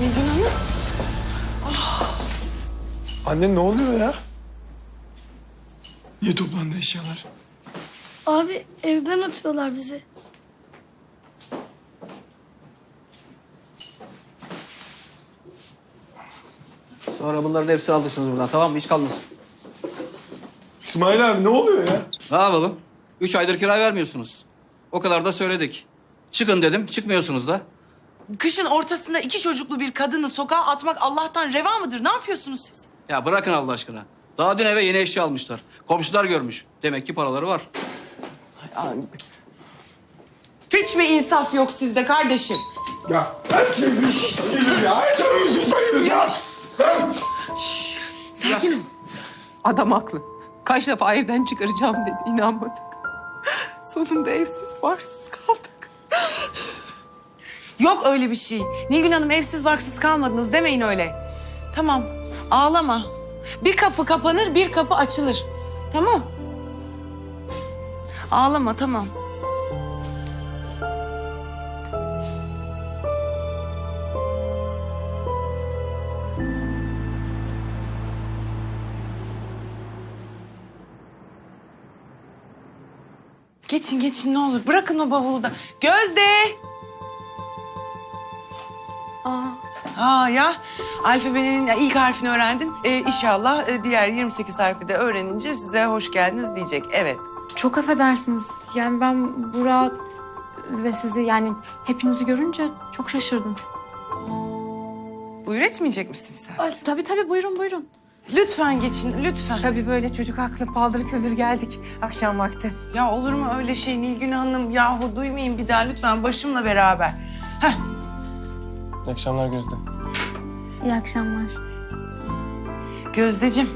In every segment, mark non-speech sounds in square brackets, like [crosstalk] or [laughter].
Nilgün Hanım. Anne ne oluyor ya? Niye toplandı eşyalar? Abi evden atıyorlar bizi. Sonra bunların hepsini alırsınız buradan tamam mı? Hiç kalmasın. İsmail abi ne oluyor ya? Ne yapalım? Üç aydır kira vermiyorsunuz. O kadar da söyledik. Çıkın dedim, çıkmıyorsunuz da. Kışın ortasında iki çocuklu bir kadını sokağa atmak Allah'tan reva mıdır? Ne yapıyorsunuz siz? Ya bırakın Allah aşkına. Daha dün eve yeni eşya almışlar. Komşular görmüş. Demek ki paraları var. Hiç mi insaf yok sizde kardeşim? Ya her şey gelir ya. Şey yüzünden gelir ya. Sakin ol. Adam haklı. Kaç defa evden çıkaracağım dedi. inanmadık. Sonunda evsiz barsız kaldık. Yok öyle bir şey. Nilgün Hanım evsiz barksız kalmadınız demeyin öyle. Tamam ağlama. Bir kapı kapanır bir kapı açılır. Tamam. Ağlama tamam. Geçin geçin ne olur. Bırakın o bavulu da. Gözde. Aa, Ha ya alfabenin ilk harfini öğrendin. Ee, inşallah e, diğer 28 harfi de öğrenince size hoş geldiniz diyecek. Evet. Çok affedersiniz. Yani ben Burak ve sizi yani hepinizi görünce çok şaşırdım. Buyur etmeyecek misin sen? Ay, tabii tabii buyurun buyurun. Lütfen geçin lütfen. Tabii böyle çocuk haklı paldır küldür geldik akşam vakti. Ya olur mu öyle şey Nilgün Hanım? Yahu duymayın bir daha lütfen başımla beraber. Heh, İyi akşamlar Gözde. İyi akşamlar. Gözdeciğim.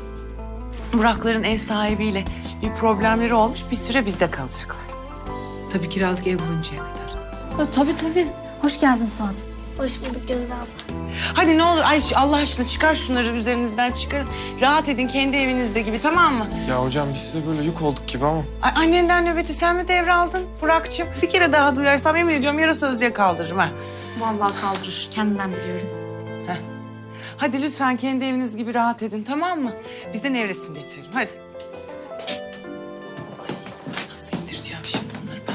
Burakların ev sahibiyle bir problemleri olmuş. Bir süre bizde kalacaklar. Tabii kiralık ev buluncaya kadar. Ya, tabii tabii. Hoş geldin Suat. hoş bulduk Gözde abla. Hadi ne olur ay Allah aşkına çıkar şunları üzerinizden çıkarın. Rahat edin kendi evinizde gibi tamam mı? Ya hocam biz size böyle yük olduk gibi ama. Ay, annenden nöbeti sen mi devraldın Burak'cığım? Bir kere daha duyarsam yemin ediyorum yarı sözlüğe kaldırırım ha. Vallahi kaldırır. Kendimden biliyorum. Hadi lütfen kendi eviniz gibi rahat edin tamam mı? Biz de nevresim getirelim hadi. Nasıl indireceğim şimdi onları ben?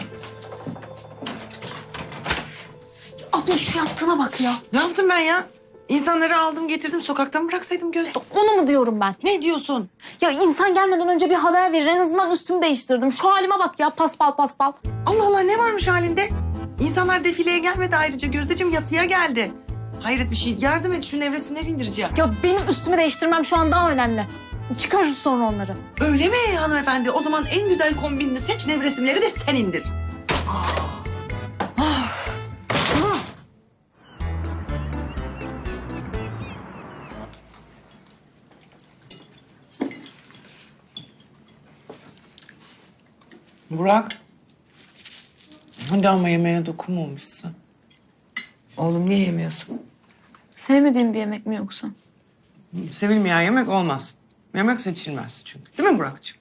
Abla şu yaptığına bak ya. Ne yaptım ben ya? İnsanları aldım getirdim sokaktan bıraksaydım gözde. Onu mu diyorum ben? Ne diyorsun? Ya insan gelmeden önce bir haber verir. En azından üstümü değiştirdim. Şu halime bak ya paspal paspal. Allah Allah ne varmış halinde? İnsanlar defileye gelmedi ayrıca Gözdeciğim yatıya geldi. Hayret bir şey yardım et şu nevresimleri indireceğim. Ya benim üstümü değiştirmem şu an daha önemli. Çıkarırız sonra onları. Öyle mi hanımefendi? O zaman en güzel kombinini seç nevresimleri de sen indir. Burak. Hadi ama yemeğine dokunmamışsın. Oğlum niye yemiyorsun? Sevmediğim bir yemek mi yoksa? Sevilmeyen yemek olmaz. Yemek seçilmez çünkü. Değil mi Burak'cığım?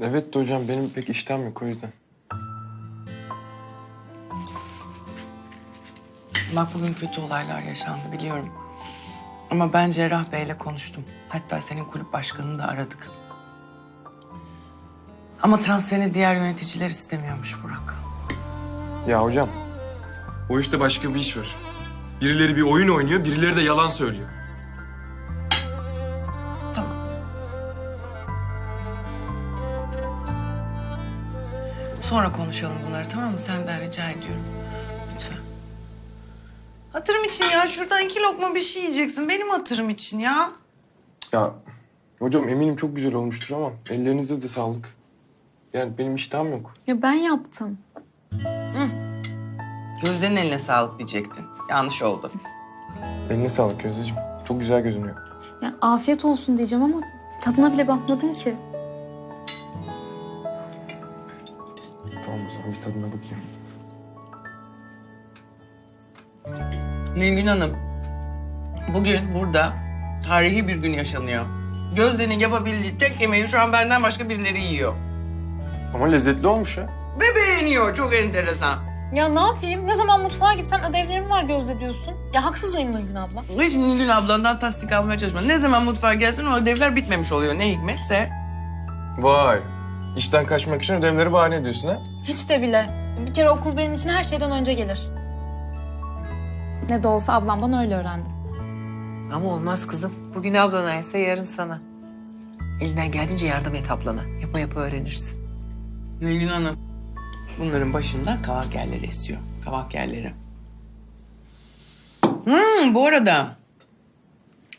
Evet de hocam benim pek iştahım yok o yüzden. Bak bugün kötü olaylar yaşandı biliyorum. Ama ben Cerrah Bey'le konuştum. Hatta senin kulüp başkanını da aradık. Ama transferini diğer yöneticiler istemiyormuş Burak. Ya hocam. O işte başka bir iş var. Birileri bir oyun oynuyor, birileri de yalan söylüyor. Tamam. Sonra konuşalım bunları tamam mı? Senden rica ediyorum. Lütfen. Hatırım için ya. Şuradan iki lokma bir şey yiyeceksin. Benim hatırım için ya. Ya hocam eminim çok güzel olmuştur ama ellerinize de sağlık. Yani benim iştahım yok. Ya ben yaptım. Gözde'nin eline sağlık diyecektin. Yanlış oldu. Eline sağlık Gözdeciğim. Çok güzel görünüyor. Ya afiyet olsun diyeceğim ama tadına bile bakmadın ki. Tamam o zaman bir tadına bakayım. Nilgün Hanım, bugün burada tarihi bir gün yaşanıyor. Gözde'nin yapabildiği tek yemeği şu an benden başka birileri yiyor. Ama lezzetli olmuş ya. Ve beğeniyor, çok enteresan. Ya ne yapayım? Ne zaman mutfağa gitsem ödevlerim var Gözde diyorsun. Ya haksız mıyım Nurgün abla? Hiç Nilgün ablandan tasdik almaya çalışma. Ne zaman mutfağa gelsin o ödevler bitmemiş oluyor. Ne hikmetse. Vay. İşten kaçmak için ödevleri bahane ediyorsun ha? Hiç de bile. Bir kere okul benim için her şeyden önce gelir. Ne de olsa ablamdan öyle öğrendim. Ama olmaz kızım. Bugün ablana ise yarın sana. Elinden geldiğince yardım et ablana. Yapa yapa öğrenirsin. Nilgün Hanım. Bunların başında kavak yerleri esiyor. Kavak yerleri. Hmm, bu arada.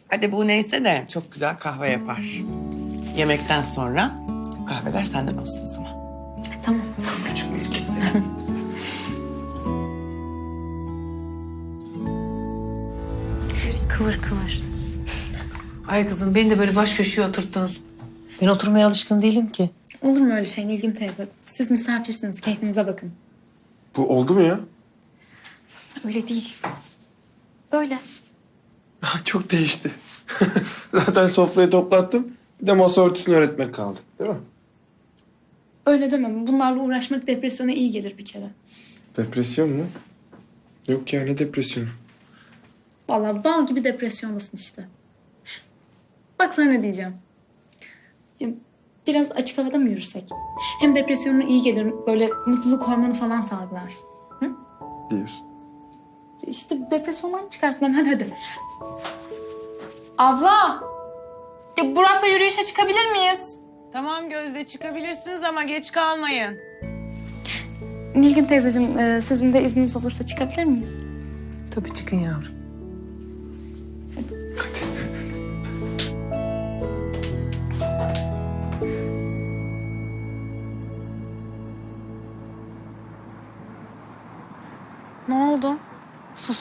Hadi bu neyse de çok güzel kahve yapar. Yemekten sonra kahveler senden olsun o zaman. Tamam. Küçük bir ülkesi. Kıvır kıvır. Ay kızım beni de böyle baş köşeye oturttunuz. Ben oturmaya alışkın değilim ki. Olur mu öyle şey Nilgün teyze? Siz misafirsiniz, keyfinize bakın. Bu oldu mu ya? Öyle değil. Öyle. Çok değişti. [laughs] Zaten sofrayı toplattım. Bir de masa örtüsünü öğretmek kaldı. Değil mi? Öyle demem. Bunlarla uğraşmak depresyona iyi gelir bir kere. Depresyon mu? Yok ya ne depresyonu? Vallahi bal gibi depresyondasın işte. Bak sana ne diyeceğim. Ya, Biraz açık havada mı yürüsek? Hem depresyonuna iyi gelir. Böyle mutluluk hormonu falan salgılarsın. Diyorsun. İşte depresyondan çıkarsın hem hadi hadi. Abla! Ya Burak'la yürüyüşe çıkabilir miyiz? tamam Gözde çıkabilirsiniz ama geç kalmayın. Nilgün teyzeciğim e, sizin de izniniz olursa çıkabilir miyiz? Tabii çıkın yavrum.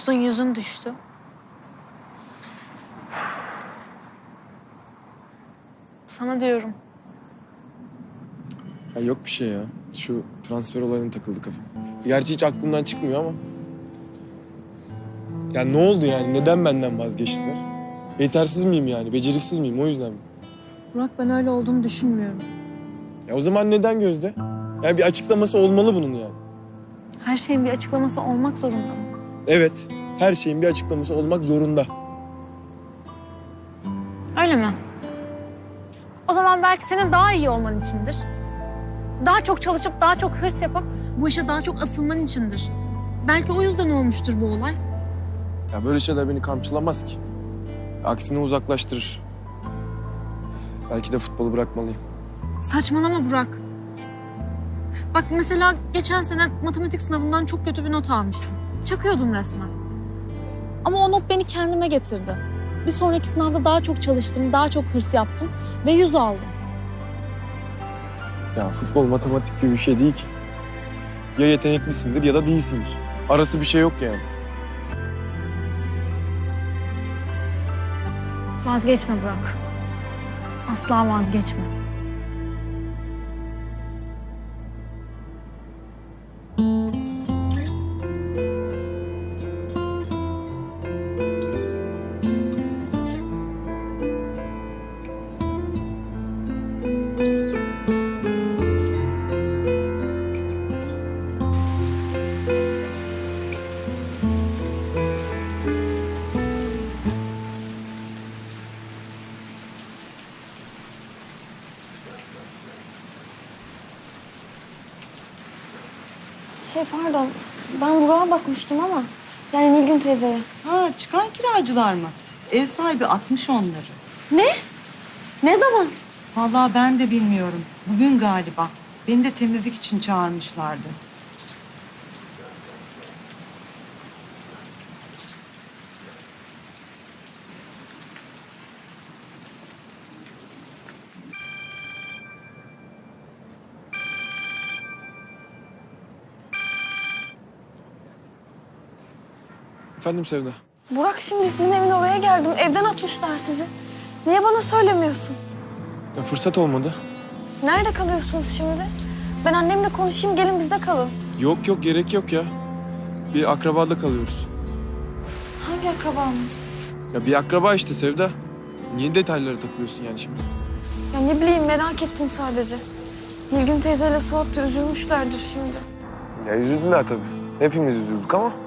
Sustun yüzün düştü. Sana diyorum. Ya yok bir şey ya. Şu transfer olayına takıldı kafam. Gerçi hiç aklımdan çıkmıyor ama. Ya ne oldu yani? Neden benden vazgeçtiler? Yetersiz miyim yani? Beceriksiz miyim? O yüzden mi? Burak ben öyle olduğunu düşünmüyorum. Ya o zaman neden Gözde? Ya bir açıklaması olmalı bunun yani. Her şeyin bir açıklaması olmak zorunda mı? Evet, her şeyin bir açıklaması olmak zorunda. Öyle mi? O zaman belki senin daha iyi olman içindir. Daha çok çalışıp daha çok hırs yapıp bu işe daha çok asılman içindir. Belki o yüzden olmuştur bu olay. Ya böyle şeyler beni kamçılamaz ki. Aksine uzaklaştırır. Belki de futbolu bırakmalıyım. Saçmalama Burak. Bak mesela geçen sene matematik sınavından çok kötü bir not almıştım. Çakıyordum resmen. Ama o not beni kendime getirdi. Bir sonraki sınavda daha çok çalıştım, daha çok hırs yaptım ve yüz aldım. Ya futbol matematik gibi bir şey değil ki. Ya yeteneklisindir ya da değilsindir. Arası bir şey yok yani. Vazgeçme Burak. Asla vazgeçme. Şey pardon, ben Burak'a bakmıştım ama. Yani Nilgün teyzeye. Ha çıkan kiracılar mı? Ev sahibi atmış onları. Ne? Ne zaman? Vallahi ben de bilmiyorum. Bugün galiba. Beni de temizlik için çağırmışlardı. Efendim Sevda. Burak şimdi sizin evin oraya geldim. Evden atmışlar sizi. Niye bana söylemiyorsun? Ya fırsat olmadı. Nerede kalıyorsunuz şimdi? Ben annemle konuşayım, gelin bizde kalın. Yok yok gerek yok ya. Bir akrabada kalıyoruz. Hangi akrabamız? Ya bir akraba işte Sevda. Niye detaylara takılıyorsun yani şimdi? Ya ne bileyim merak ettim sadece. Nilgün teyzeyle Suat da üzülmüşlerdir şimdi. Ya üzüldüler tabii. Hepimiz üzüldük ama.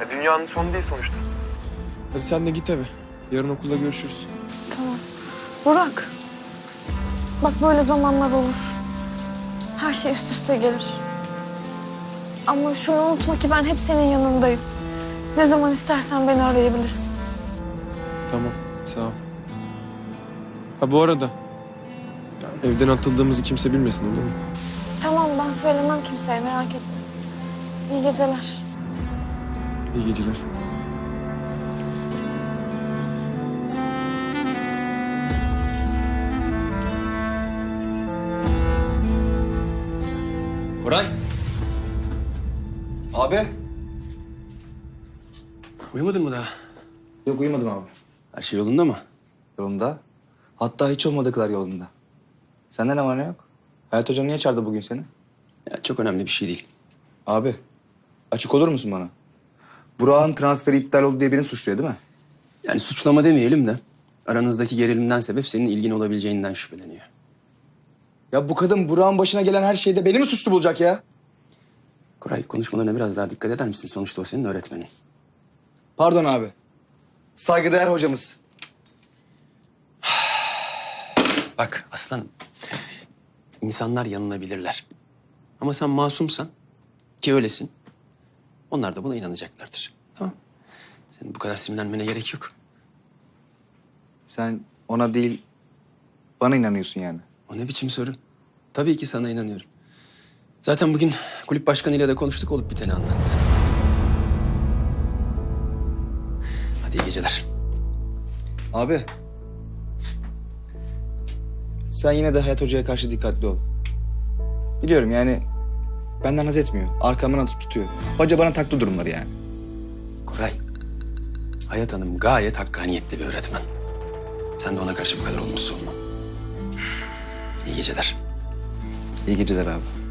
Ya dünyanın sonu değil sonuçta. Hadi sen de git eve. Yarın okulda görüşürüz. Tamam. Burak. Bak böyle zamanlar olur. Her şey üst üste gelir. Ama şunu unutma ki ben hep senin yanındayım. Ne zaman istersen beni arayabilirsin. Tamam, sağ ol. Ha bu arada, evden atıldığımızı kimse bilmesin olur mu? Tamam ben söylemem kimseye merak etme. İyi geceler. İyi geceler. Koray. Abi. Uyumadın mı daha? Yok uyumadım abi. Her şey yolunda mı? Yolunda. Hatta hiç olmadığı kadar yolunda. Sende ne var ne yok? Hayat hocam niye çağırdı bugün seni? Ya çok önemli bir şey değil. Abi. Açık olur musun bana? Burak'ın transferi iptal oldu diye birini suçluyor değil mi? Yani suçlama demeyelim de aranızdaki gerilimden sebep senin ilgin olabileceğinden şüpheleniyor. Ya bu kadın Burak'ın başına gelen her şeyde beni mi suçlu bulacak ya? Koray konuşmalarına biraz daha dikkat eder misin? Sonuçta o senin öğretmenin. Pardon abi. Saygıdeğer hocamız. [sighs] Bak aslanım. insanlar yanılabilirler. Ama sen masumsan ki öylesin. Onlar da buna inanacaklardır. Tamam Senin bu kadar sinirlenmene gerek yok. Sen ona değil bana inanıyorsun yani. O ne biçim soru? Tabii ki sana inanıyorum. Zaten bugün kulüp başkanıyla da konuştuk olup biteni anlattı. Hadi iyi geceler. Abi. Sen yine de Hayat Hoca'ya karşı dikkatli ol. Biliyorum yani benden haz etmiyor. Arkamdan atıp tutuyor. Hoca bana taktı durumları yani. Koray, Hayat Hanım gayet hakkaniyetli bir öğretmen. Sen de ona karşı bu kadar olumsuz olma. İyi geceler. İyi geceler abi.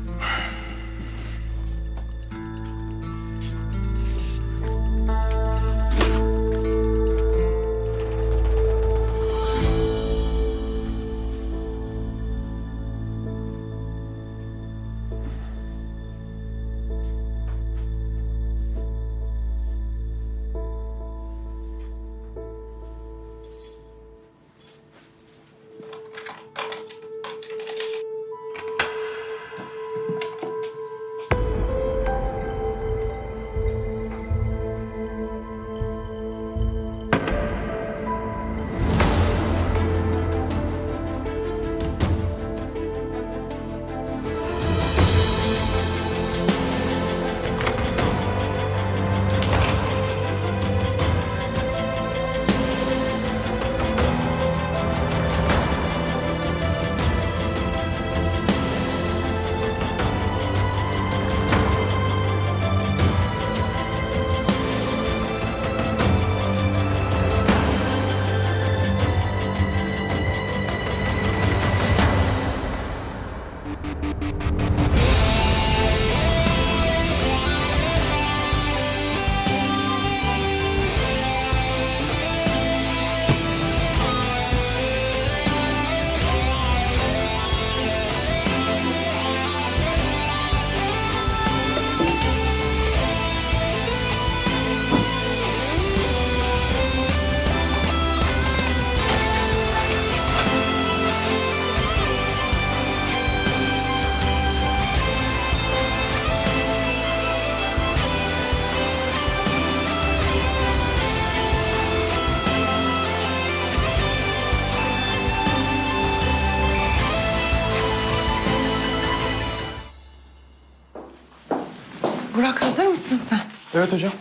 Evet hocam.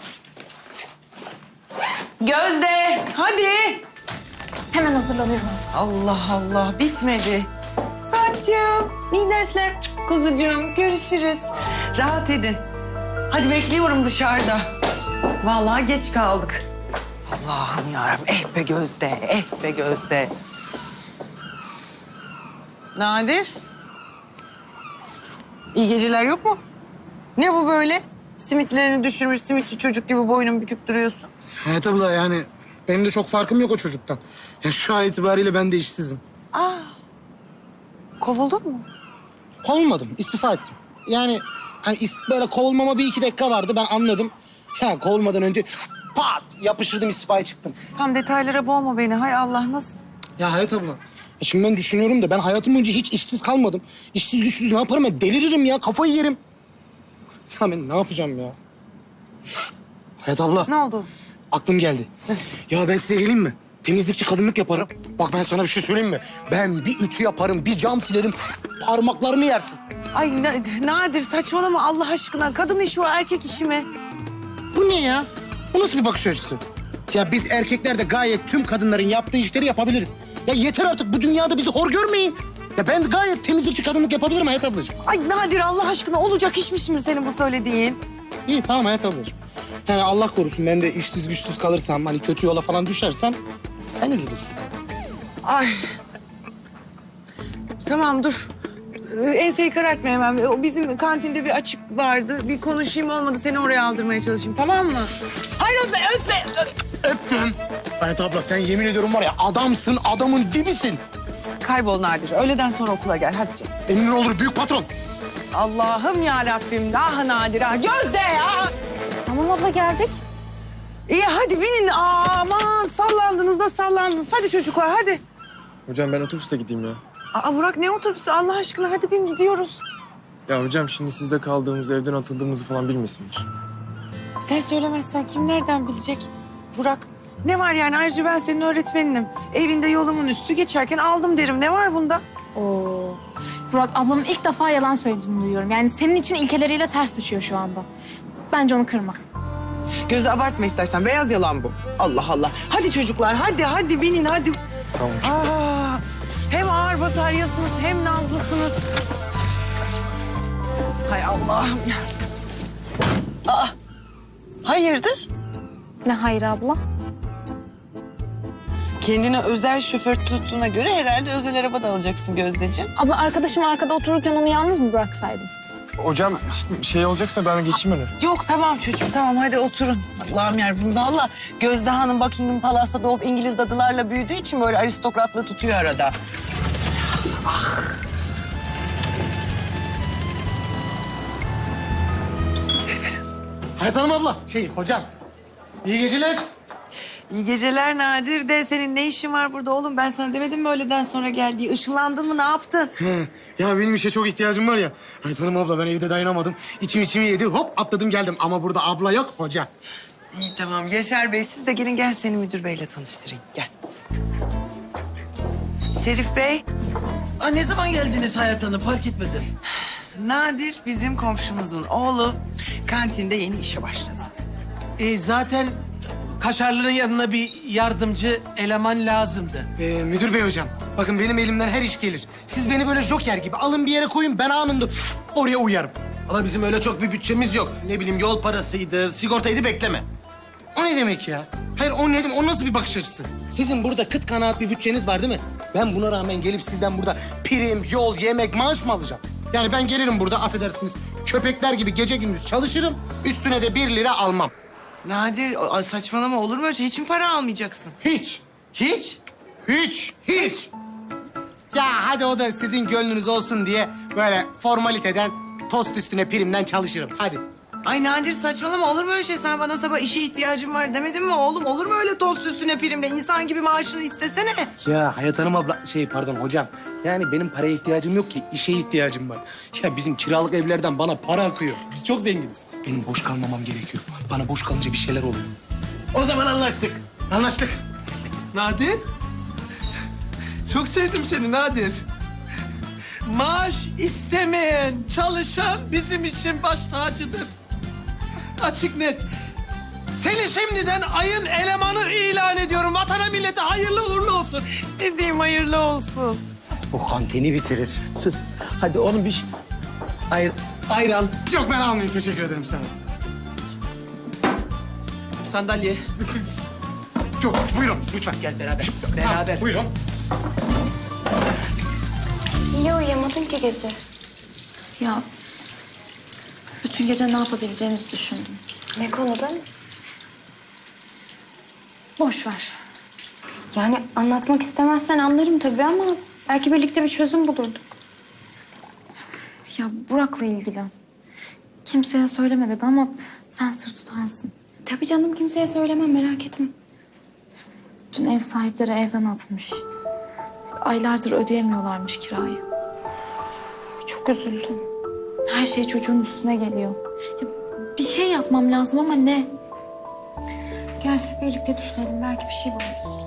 Gözde hadi. Hemen hazırlanıyorum. Allah Allah bitmedi. Saçım, iyi dersler. Kuzucuğum görüşürüz. Rahat edin. Hadi bekliyorum dışarıda. Vallahi geç kaldık. Allah'ım yarabbim. Eh be Gözde, eh be Gözde. Nadir. İyi geceler yok mu? Ne bu böyle? Simitlerini düşürmüş simitçi çocuk gibi boynun bükük duruyorsun. Hayat abla yani benim de çok farkım yok o çocuktan. Ya şu an itibariyle ben de işsizim. Kovuldun mu? Kovulmadım, istifa ettim. Yani Hani böyle kovulmama bir iki dakika vardı ben anladım. Ya kovulmadan önce pat yapıştırdım istifaya çıktım. Tam detaylara boğma beni. Hay Allah nasıl? Ya Hayat abla. ya Şimdi ben düşünüyorum da ben hayatım boyunca hiç işsiz kalmadım. İşsiz güçsüz ne yaparım ben? Deliririm ya, kafayı yerim. Ya ben ne yapacağım ya? Hayat abla. Ne oldu? Aklım geldi. ya ben size geleyim mi? Temizlikçi kadınlık yaparım. Bak ben sana bir şey söyleyeyim mi? Ben bir ütü yaparım, bir cam silerim. Parmaklarını yersin. Ay Na- Nadir saçmalama Allah aşkına. Kadın işi o erkek işi mi? Bu ne ya? Bu nasıl bir bakış açısı? Ya biz erkekler de gayet tüm kadınların yaptığı işleri yapabiliriz. Ya yeter artık bu dünyada bizi hor görmeyin. Ya ben gayet temizlikçi kadınlık yapabilirim Hayat ablacığım. Ay Nadir Allah aşkına olacak işmiş mi senin bu söylediğin? İyi tamam Hayat ablacığım. Yani Allah korusun ben de işsiz güçsüz kalırsam hani kötü yola falan düşersem sen üzülürsün. Ay. Tamam dur. Ee, Enseyi karartma hemen. O bizim kantinde bir açık vardı. Bir konuşayım olmadı seni oraya aldırmaya çalışayım tamam mı? Hayır öpme öpme. Öptüm. Hayat abla sen yemin ediyorum var ya adamsın adamın dibisin. Kaybol Nadir. Öğleden sonra okula gel hadi canım. Emin olur büyük patron. Allah'ım ya Rabbim. Ah Nadir ah. Gözde ya. Tamam abla geldik. İyi hadi binin. Aman sallandınız da sallandınız. Hadi çocuklar hadi. Hocam ben otobüste gideyim ya. Aa Burak ne otobüsü Allah aşkına hadi bin gidiyoruz. Ya hocam şimdi sizde kaldığımızı, evden atıldığımızı falan bilmesinler. Sen söylemezsen kim nereden bilecek? Burak ne var yani ayrıca ben senin öğretmeninim. Evinde yolumun üstü geçerken aldım derim. Ne var bunda? Oo. Burak ablamın ilk defa yalan söylediğini duyuyorum. Yani senin için ilkeleriyle ters düşüyor şu anda. Bence onu kırma. Gözü abartma istersen. Beyaz yalan bu. Allah Allah. Hadi çocuklar hadi hadi binin hadi. Tamam. Aa, hem ağır bataryasınız hem nazlısınız. Hay Allah'ım ya. Aa, hayırdır? Ne hayır abla? Kendine özel şoför tuttuğuna göre herhalde özel araba da alacaksın Gözdeciğim. Abla arkadaşım arkada otururken onu yalnız mı bıraksaydım? Hocam şey olacaksa ben geçeyim öyle. Yok tamam çocuğum tamam hadi oturun. Allah'ım yarabbim valla Gözde Hanım Buckingham Palace'ta doğup İngiliz dadılarla büyüdüğü için böyle aristokratlığı tutuyor arada. Hayat Hanım abla şey hocam. İyi geceler. İyi geceler Nadir de senin ne işin var burada oğlum? Ben sana demedim mi öğleden sonra gel diye? Işınlandın mı ne yaptın? Ya benim işe çok ihtiyacım var ya. Hayat Hanım abla ben evde dayanamadım. İçim içimi yedi hop atladım geldim. Ama burada abla yok hoca. İyi tamam Yaşar Bey siz de gelin gel seni müdür beyle tanıştırayım gel. Şerif Bey. Aa, ne zaman geldiniz Hayat Hanım fark etmedim. Nadir bizim komşumuzun oğlu kantinde yeni işe başladı. E, zaten kaşarların yanına bir yardımcı eleman lazımdı. Ee, müdür bey hocam. Bakın benim elimden her iş gelir. Siz beni böyle joker gibi alın bir yere koyun ben anında oraya uyarım. Ama bizim öyle çok bir bütçemiz yok. Ne bileyim yol parasıydı, sigortaydı bekleme. O ne demek ya? Hayır o ne demek? O nasıl bir bakış açısı? Sizin burada kıt kanaat bir bütçeniz var değil mi? Ben buna rağmen gelip sizden burada prim, yol, yemek, maaş mı alacağım? Yani ben gelirim burada affedersiniz köpekler gibi gece gündüz çalışırım. Üstüne de bir lira almam. Nadir saçmalama olur mu şey? Hiç mi para almayacaksın? Hiç. Hiç? Hiç. Hiç. Ya hadi o da sizin gönlünüz olsun diye böyle formaliteden tost üstüne primden çalışırım. Hadi. Ay Nadir saçmalama olur mu öyle şey? Sen bana sabah işe ihtiyacım var demedin mi oğlum? Olur mu öyle tost üstüne primle? İnsan gibi maaşını istesene. Ya Hayat Hanım abla, şey pardon hocam. Yani benim paraya ihtiyacım yok ki, işe ihtiyacım var. Ya bizim kiralık evlerden bana para akıyor. Biz çok zenginiz. Benim boş kalmamam gerekiyor. Bana boş kalınca bir şeyler oluyor. O zaman anlaştık. Anlaştık. Nadir. Çok sevdim seni Nadir. Maaş istemeyen, çalışan bizim için baş tacıdır. Açık net. Seni şimdiden ayın elemanı ilan ediyorum. Vatana millete hayırlı uğurlu olsun. Dediğim hayırlı olsun. Bu kantini bitirir. Sus. Hadi onun bir şey... Ayr ayran, Yok ben almayayım, teşekkür ederim sana. sandalye. [laughs] Yok, buyurun lütfen. Gel beraber. Beraber. Buyurun. Niye uyuyamadın ki gece? Ya bütün gece ne yapabileceğimizi düşündüm. Ne konuda? Boş ver. Yani anlatmak istemezsen anlarım tabii ama belki birlikte bir çözüm bulurduk. Ya Burak'la ilgili. kimseye söyleme dedi ama sen sır tutarsın. Tabii canım kimseye söylemem merak etme. Dün ev sahipleri evden atmış. Aylardır ödeyemiyorlarmış kirayı. Çok üzüldüm. Her şey çocuğun üstüne geliyor. Ya bir şey yapmam lazım ama ne? Gel birlikte düşünelim belki bir şey buluruz.